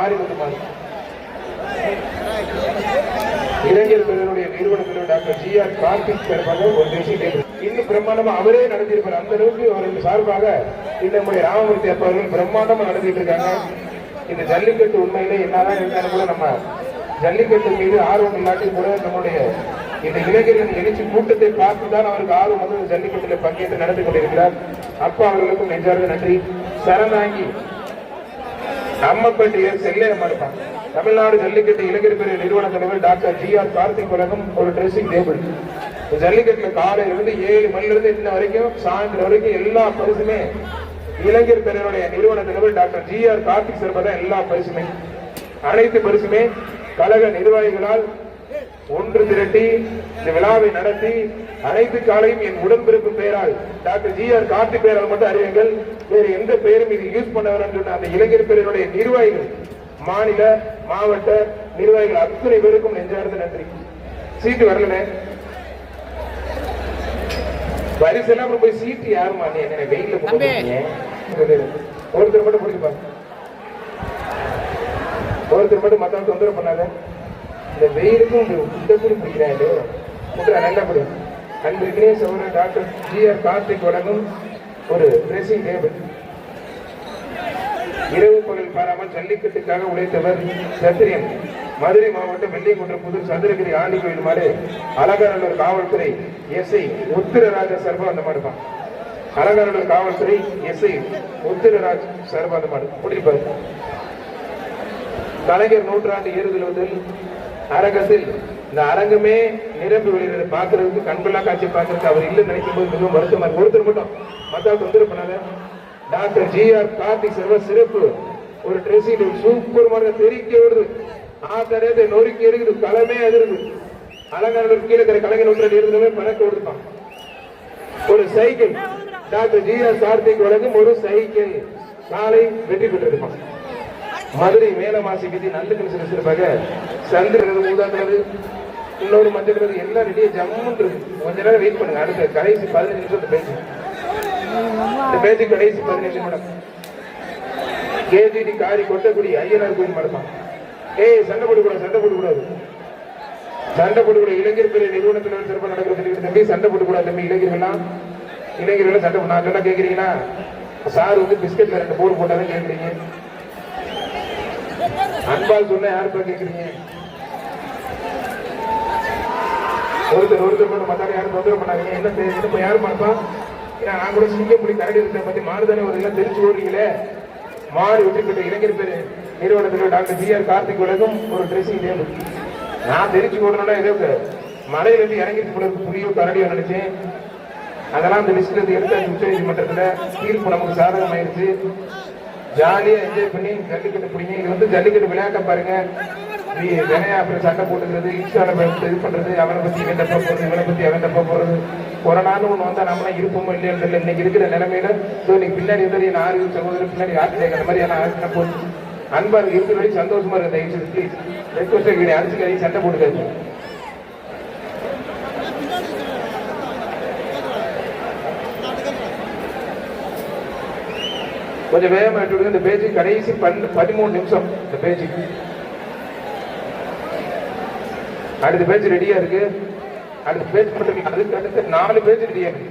மாறிமுத்து மாறி இளைஞர் பிறருடைய நிறுவனத்தில் டாக்டர் ஜி ஆர் கார்த்திக் சார்பாக ஒரு ட்ரெஸ்ஸிங் இன்னும் பிரம்மாண்டமா அவரே நடத்தியிருப்பார். அந்த அளவுக்கு அவருக்கு சார்பாக இந்த நம்முடைய ராமமூர்த்தி அப்பா அவர்கள் பிரம்மாண்டமா நடத்திட்டு இருக்காங்க. இந்த ஜல்லிக்கட்டு உண்மையிலே என்னதான் இருந்தாலும் கூட நம்ம ஜல்லிக்கட்டு மீது ஆர்வம் இல்லாட்டி கூட நம்முடைய இந்த இளைஞரின் எழுச்சி கூட்டத்தை பார்த்து தான் அவருக்கு ஆர்வம் வந்து ஜல்லிக்கட்டில் பங்கேற்று நடந்து கொண்டிருக்கிறார். அப்பா அவர்களுக்கும் நெஞ்சார்ந்த நன்றி. சரணாங்கி. அம்மப்பட்டியர் செல்லையம் இருப்பாங்க தமிழ்நாடு ஜல்லிக்கட்டு இளைஞர் பிரிவு நிறுவன தலைவர் டாக்டர் ஜி ஆர் கார்த்திக் உலகம் ஒரு ட்ரெஸ்ஸிங் டேபிள் இந்த ஜல்லிக்கட்டுல காலையில இருந்து ஏழு மணில இருந்து இன்ன வரைக்கும் சாயந்தரம் வரைக்கும் எல்லா பரிசுமே இளைஞர் பிரிவினுடைய நிறுவன தலைவர் doctor G R Karthik sir தான் எல்லா பரிசுமே. அனைத்து பரிசுமே கழக நிர்வாகிகளால் ஒன்று திரட்டி இந்த விழாவை நடத்தி அனைத்து காலையும் என் உடன்பிறப்பு பெயரால் டாக்டர் ஜி ஆர் கார்த்திக் பெயரால் மட்டும் அறிவிங்கள் வேறு எந்த பெயரும் இது யூஸ் பண்ண வேண்டாம் சொன்ன அந்த இளைஞர் பேரனுடைய நிர்வாகிகள் மாநில மாவட்ட நிர்வாகிகள் அத்தனை பேருக்கும் நெஞ்சார்ந்த நன்றி. சீட்டு வரலனே பரிசெல்லாம் அப்புறம் போய் சீட்டு யாருமா என்ன வெயில ஒருத்தர் மட்டும் பிடிக்குப்பா ஒருத்தர் மட்டும் மத்தவங்க தொந்தரவு பண்ணாத. இந்த வெயிலுக்கும் இந்த கூட பிடிக்கிறாரு முட்டை நல்லா அன்பு அன்றைக்கினே சோழ டாக்டர் ஜி ஆர் கார்த்திக் வழங்கும் ஒரு ட்ரெஸ்ஸிங் டேபிள் இரவு பகல் பாராமல் ஜல்லிக்கட்டுக்காக உழைத்தவர் சத்திரியன். மதுரை மாவட்டம் வெள்ளிக்குன்றம் புதூர் சந்திரகிரி ஆண்டி கோயில் மாடு அலங்காநல்லூர் காவல்துறை எஸ்ஐ உத்திரராஜ சர்பா அந்த தான் அலங்காநல்லூர் காவல்துறை எஸ்ஐ உத்திரராஜ் சர்பா அந்த மாடு பிடிப்பாரு கலைஞர் நூற்றாண்டு ஏறுதலுவதில் அரங்கத்தில் இந்த அரங்கமே நிரம்பி வெளியில பார்க்கறதுக்கு கண்கொள்ளா காட்சி பார்க்கறதுக்கு அவர் இல்லை நினைக்கும் போது மிகவும் வருத்தமா இருக்கு. ஒருத்தர் மட்டும் மத்தாவுக்கு தொந்தரவு பண்ணாத. டாக்டர் ஜி ஆர் கார்த்திக் சர்வ சிறப்பு. ஒரு ட்ரெஸ்ஸிங் சூப்பர் மார்க்க தெரிக்க வருது ஆத்தரத்தை நொறுக்கி இருக்குது களமே அதிருது. அலங்காநல்லூர் கீழே இருக்கிற கலைஞர் நூற்றாண்டு ஏறுதலுமே பறக்க விடுப்பான் ஒரு cycle. Doctor G R Karthik வழங்கும் ஒரு சைக்கிள். காலை வெற்றி பெற்றிருப்பான் மதுரை மேலமாசி விதி நல்ல கணிசன சிறப்பாக சந்திரது ஊதாக்கிறது இன்னொரு மஞ்சள் எல்லாம் ரெடியா ஜம்முன்னு இருக்கு கொஞ்ச நேரம் வெயிட் பண்ணுங்க. அடுத்த கடைசி பதினஞ்சு நிமிஷம் இந்த பேச்சு. இந்த பேச்சு கடைசி பதினஞ்சு மடம் கேஜிடி காரி கொட்டக்குடி ஐயனார் கோயில் மடமா ஏய் சண்டை போடக்கூடாது சண்டை போடக்கூடாது. சண்டை போடக்கூடாது. இளைஞர் பெரிய நிறுவனத்தில் சிறப்பாக நடக்கிறது தம்பி சண்டை போடக்கூடாது தம்பி. இளைஞர்கள்லாம் இளைஞர்கள் சண்டை நான் சொன்னா கேட்குறீங்கன்னா சார் வந்து பிஸ்கட்ல ரெண்டு போர் போட்டாதான் கேட்குறீங்க அன்பால் சொன்ன யாருப்பா கேட்குறீங்க ஒருத்தர் ஒருத்தர் பண்ண மாட்டாங்க யாரும் தொந்தரவு பண்ணாதீங்க. என்ன தெரியும் இப்ப யாரும் பண்ணப்பா ஏன்னா நான் கூட சிங்கப்படி கரடி இருக்கிற பத்தி மாறுதானே ஒரு எல்லாம் தெரிஞ்சு ஓடுறீங்களே? மாறி விட்டுக்கிட்ட பெற்ற இளைஞர் பேர் நிறுவனத்தில் டாக்டர் ஜி ஆர் கார்த்திக் உலகம் ஒரு ட்ரெஸ்ஸிங் டேபிள் நான் தெரிஞ்சு ஓடணும்னா ஏதோ மலையில இருந்து இறங்கிட்டு போல புரியும் கரடியோ நினைச்சேன். அதெல்லாம் அந்த லிஸ்ட்ல இருந்து எடுத்து உச்ச நீதிமன்றத்தில். தீர்ப்பு நமக்கு சாதகமாயிருச்சு. ஜாலியா என்ஜாய் பண்ணி ஜல்லிக்கட்டு பிடிங்க. இது வந்து ஜல்லிக்கட்டு விளையாட்ட பாருங்க. நீ வினையா அப்புறம் சண்டை போட்டுக்கிறது இன்ஸ்டால இது பண்றது அவனை பத்தி இவன் தப்பா போறது இவனை பத்தி அவன் தப்பா போறது கொரோனான்னு ஒண்ணு வந்தா நம்மளாம் இருப்போமோ இல்லையோ தெரியல. இன்னைக்கு இருக்கிற நிலைமையில ஸோ நீ பின்னாடி வந்து என் ஆறு சகோதரர் பின்னாடி ஆட்சி அந்த மாதிரி எல்லாம் ஆட்சினா போச்சு. அன்பாக இருக்கிற வரைக்கும் சந்தோஷமா இருக்கு தயவு ப்ளீஸ் ரெக்வஸ்ட் வீடு அடிச்சுக்காதீங்க சண்டை போட்டுக்காது கொஞ்சம் வேகமா எடுத்து விடுங்க. இந்த பேஜ் கடைசி பன் பதிமூணு நிமிஷம். இந்த பேஜ் அடுத்த பேஜ் ரெடியா இருக்கு. அடுத்த பேஜ் மட்டும் அதுக்கு அடுத்து நாலு பேஜ் ரெடியா இருக்கு.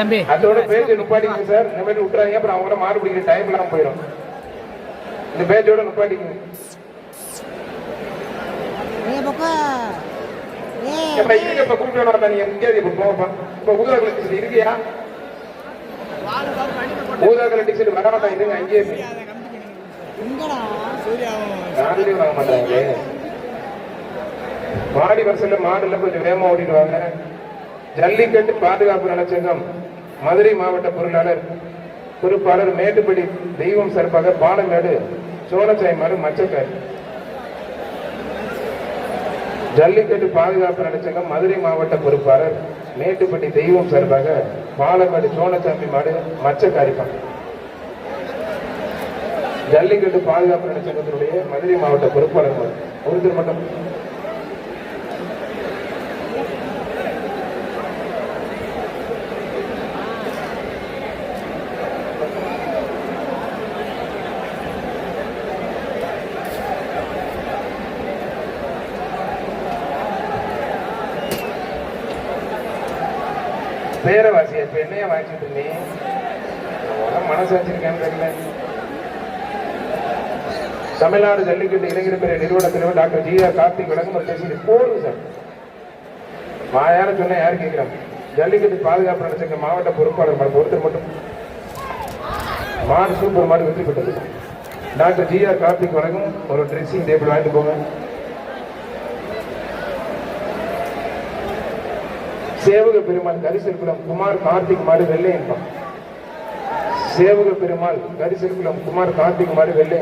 தம்பி. அதோட பேஜ் நுப்பாட்டிங்க சார். இந்த மாதிரி விட்டுறாங்க அப்புறம் அவங்கள மாறு பிடிக்கிற டைம் எல்லாம் போயிடும். இந்த பேஜோட நுப்பாட்டிங்க இருக்க இப்ப கூப்பிட்டு வரா நீ எங்கேயாவது இப்ப போப்பா இப்ப டிஷர்ட் இருக்கியா? ஊதா கலர் டிஷர்ட் வராமட்டா இருங்க அங்கேயே வாங்க மாட்டாங்க. மாடி வருஷத்துல மாடுல கொஞ்சம் வேகமா ஓடிட்டு வாங்க. ஜல்லிக்கட்டு பாதுகாப்பு நலச்சங்கம் மதுரை மாவட்ட பொருளாளர் பொறுப்பாளர் மேட்டுப்படி தெய்வம் சார்பாக பாலமேடு சோழச்சாய் மாடு மச்சக்காய் ஜல்லிக்கட்டு பாதுகாப்பு நலச்சங்கம் மதுரை மாவட்ட பொறுப்பாளர் மேட்டுப்பட்டி தெய்வம் சார்பாக பாலக்காடு சோழசாமி மாடு மச்சக்காரிப்பாங்க ஜல்லிக்கட்டு பாதுகாப்பு நலச்சங்கத்தினுடைய மதுரை மாவட்ட பொறுப்பாளர் ஒருத்தர் மட்டும் பேரை வாசி இப்ப என்னைய வாங்கிட்டு நீ மனசு வச்சிருக்கேன்னு தெரியல. தமிழ்நாடு ஜல்லிக்கட்டு இளைஞர் பெரிய நிறுவன டாக்டர் ஜி ஆர் கார்த்திக் வழங்கும் ஒரு பேசி போடுங்க சார். வாயார சொன்ன யார் கேட்கிறாங்க ஜல்லிக்கட்டு பாதுகாப்பு நினைச்சங்க மாவட்ட பொறுப்பாளர் மேடம் ஒருத்தர் மட்டும். மாடு சூப்பர் மாடு வெற்றி பெற்றது. டாக்டர் ஜி ஆர் கார்த்திக் வழங்கும் ஒரு ட்ரெஸ்ஸிங் டேபிள் வாங்கிட்டு போங்க. சேவக பெருமாள் கரிசல்குளம் குமார் கார்த்திக் மாடு வெள்ளை சேவக பெருமாள் கரிசல்குளம் குமார் கார்த்திக் மாடு வெள்ளை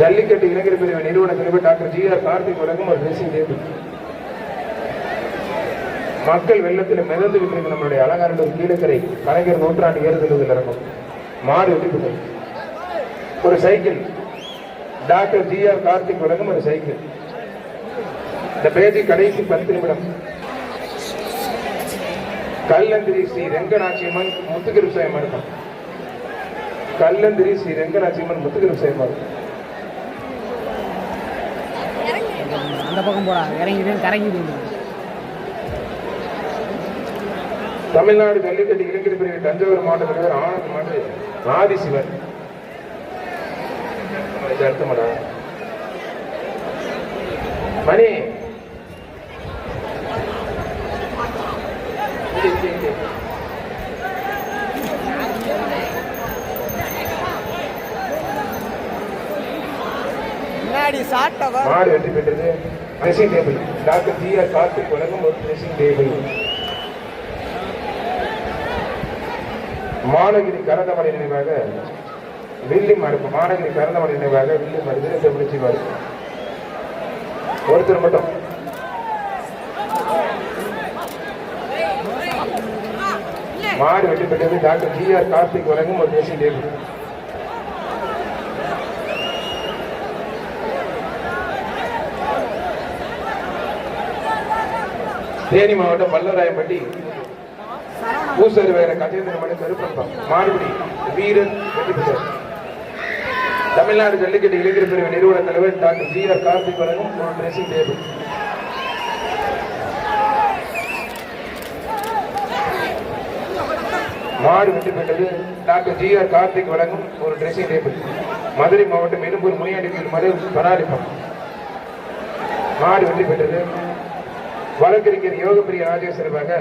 ஜல்லிக்கட்டு இளைஞர் பிரிவு நிறுவன தலைவர் டாக்டர் ஜி ஆர் கார்த்திக் வழங்கும் ஒரு ட்ரெஸ்ஸிங் டேபிள் மக்கள் வெள்ளத்தில் மிதந்து விட்டு நம்மளுடைய அலங்காரங்கள் கீழக்கரை கலைஞர் நூற்றாண்டு ஏறுதலுதில் இறங்கும். மாடு வெட்டிப்புகள் ஒரு cycle. Doctor G R Karthik வழங்கும் ஒரு சைக்கிள். இந்த பேஜி கடைசி பத்து நிமிடம். கல்லந்திரி ஸ்ரீ ரெங்கநாச்சியம்மன் முத்துகிருசாயம் இருக்கும் கல்லந்திரி ஸ்ரீ ரெங்கநாச்சியம்மன் முத்துகிருசாயம் இருக்கும் அந்த பக்கம் போடா இறங்கிது கரங்கிது தமிழ்நாடு ஜல்லிக்கட்டு இளைஞர் பிரிவு தஞ்சாவூர் மாவட்ட தலைவர் ஆனந்த் மாடு ஆதிசிவன். இது அர்த்தமாடா. மணி மாடு வெற்றி பெற்றது. Dressing table doctor G R Karthik வழங்கும் ஒரு ட்ரெஸ்ஸிங் டேபிள் மாநகிரி கரந்தமலை நினைவாக வில்லி மறுப்பு மாநகிரி கரந்தமலை நினைவாக வில்லி மருந்து மறுப்பு ஒருத்தர் மட்டும். மாடு வெற்றி பெற்றது. டாக்டர் ஜி ஆர் கார்த்திக் வழங்கும் ஒரு ட்ரெஸ்ஸிங் டேபிள் தேனி மாவட்டம் வல்லராயம்பட்டி. பூசரி வேற கஜேந்திர மணி கருப்பன் மாடுபிடி வீரன் வெற்றி பெற்றார். தமிழ்நாடு ஜல்லிக்கட்டு இளைஞர் பிரிவு நிறுவன தலைவர் டாக்டர் ஜி ஆர் கார்த்திக் வழங்கும் ஒரு ட்ரெஸ்ஸிங் டேபிள் மாடு வெற்றி பெற்றது டாக்டர் ஜி ஆர் கார்த்திக் வழங்கும் ஒரு ட்ரெஸ்ஸிங் டேபிள் மதுரை மாவட்டம் எழும்பூர் முனியாண்டியில் மது பராளிப்பம் மாடு வெற்றி பெற்றது வழக்கறிஞர் யோகப்பிரிய ராஜேஸ்வரமாக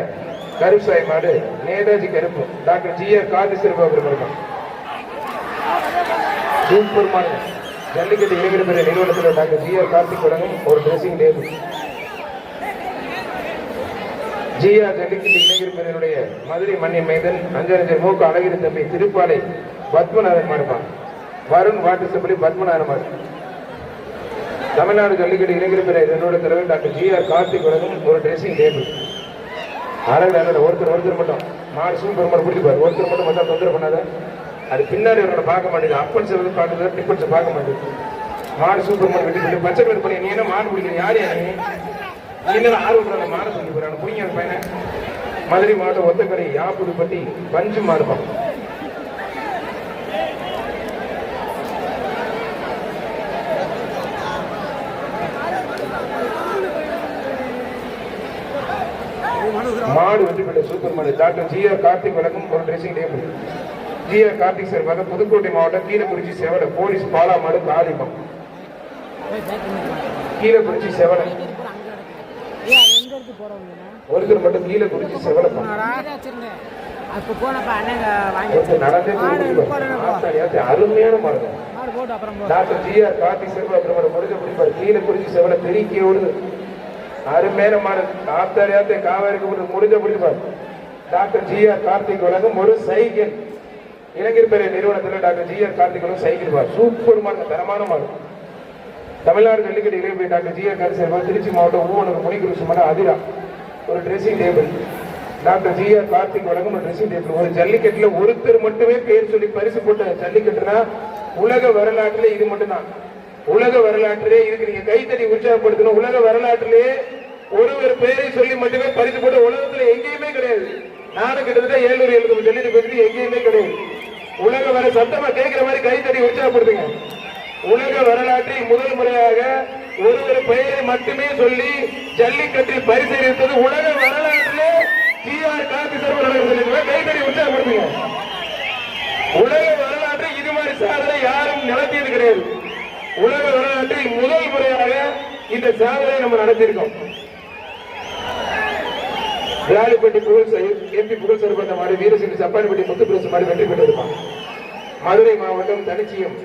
கருப்சாய் மாடு நேதாஜி கருப்பு டாக்டர் ஜி ஆர் காந்தீஸ்வரபா பெருமருகம் சூப்பர் மாநிலம் ஜல்லிக்கட்டு இளைஞர் பெரிய நிறுவனத்தில் டாக்டர் ஜி ஆர் கார்த்திக் வழங்கும் ஒரு dressing table G R Jallikattu இளைஞர் பெரியனுடைய மதுரை மண்ணி மைதன் அஞ்சரஞ்சர் மூக்கு அழகிரி தம்பி திருப்பாலை பத்மநாதன் மாடுமா. வருண் வாட்டர் சப்பளி பத்மநாதன் மாடு. தமிழ்நாடு ஜல்லிக்கட்டு இளைஞர் பிற என்னோட தலைவர் டாக்டர் ஜி ஆர் கார்த்திக் வழங்கும் ஒரு ட்ரெஸ்ஸிங் டேபிள் அழகு ஒருத்தர் ஒருத்தர் மட்டும். மாடு பெருமாள் மாடு பிடிப்பார் ஒருத்தர் மட்டும் மட்டும் தொந்தரவு பண்ணாத. அது பின்னாடி அவரோட பார்க்க மாட்டேங்குது. அப்பன் செல்வது பார்க்குறது டிப்பன்ஸ் பார்க்க மாட்டேங்குது. மாடு சூப்பர் மாடு வெட்டி சொல்லி பச்சை கலர் பண்ணி நீ என்ன மாடு பிடிக்கிற? யார் யாரு என்ன ஆர்வம் ஆர்வப்படுற மாடு சொல்லி போறாங்க. புரியுங்க பையனை. மதுரை மாவட்டம் ஒத்தக்கடை யாப்புதுப்பட்டி பஞ்சு மாறுபான் மாடு வெற்றி பெற்ற சூப்பர் மாடு டாக்டர் ஜி ஆர் கார்த்திக் வழங்கும் ஒரு dressing table G R Karthik சார்பாக புதுக்கோட்டை மாவட்டம் கீழக்குறிச்சி செவலை போலீஸ் பாலா மாடு காளிமம் கீழக்குறிச்சி செவலை. ஒருத்தர் மட்டும் கீழக்குறிச்சி செவலைப்பம் அருமையான போ. Doctor G R Karthik Selva அப்புறம் முடிஞ்ச பிடிப்பார் கீழக்குறிச்சி செவலை ஓடுது அருமையான மாடு ஆத்தாடி ஆத்தே காவேரிக்கு முடிஞ்ச முடிப்பார் டாக்டர் ஜி ஆர் கார்த்திக் வழங்கும் ஒரு சைக்கிள். இளைஞர் பெரிய நிறுவனத்தில் டாக்டர் ஜி ஆர் கார்த்திக் வழங்கும் சைக்கிள் பார். சூப்பர் மார்க் தரமான மார்க் தமிழ்நாடு ஜல்லிக்கட்டு இளைஞர் doctor G R Karthik Trichy மாவட்டம் ஊவனூர் முனிகுருசு மலை அதிரா. ஒரு dressing table doctor G R Karthik வழங்கும் ஒரு ட்ரெஸ்ஸிங் டேபிள் ஒரு ஜல்லிக்கட்டுல ஒருத்தர் மட்டுமே பேர் சொல்லி பரிசு போட்ட ஜல்லிக்கட்டுனா உலக வரலாற்றுல இது மட்டும்தான். உலக வரலாற்றிலே இதுக்கு நீங்க கைத்தறி உற்சாகப்படுத்தணும். உலக வரலாற்றிலே ஒரு ஒரு பெயரை சொல்லி மட்டுமே பறித்து போட்டு உலகத்துல எங்கேயுமே கிடையாது. நானும் கிட்டத்தட்ட ஏழூர் எழுநூறு டெல்லி பகுதி எங்கேயுமே கிடையாது. உலக வர சத்தமா கேட்கிற மாதிரி கைத்தடி உற்சாகப்படுத்துங்க. உலக வரலாற்றில் முதல் முறையாக ஒரு ஒரு பெயரை மட்டுமே சொல்லி ஜல்லிக்கட்டில் பரிசீலித்தது உலக வரலாற்றிலே டி ஆர் காந்தி சர்வர்கள் கைத்தடி உற்சாகப்படுத்துங்க. உலக வரலாற்றை இது மாதிரி சாதனை யாரும் நடத்தியது கிடையாது. உலக வரலாற்றில் முதல் முறையாக இந்த சாதனை நம்ம நடத்தியிருக்கோம். விராலிப்பட்டி புகழ் எம்பி புகழ் சிறந்த மாடு வீரசிங் சப்பானிப்பட்டி முத்து மாடு வெற்றி பெற்றிருப்பான் மதுரை மாவட்டம் தனிச்சியம்.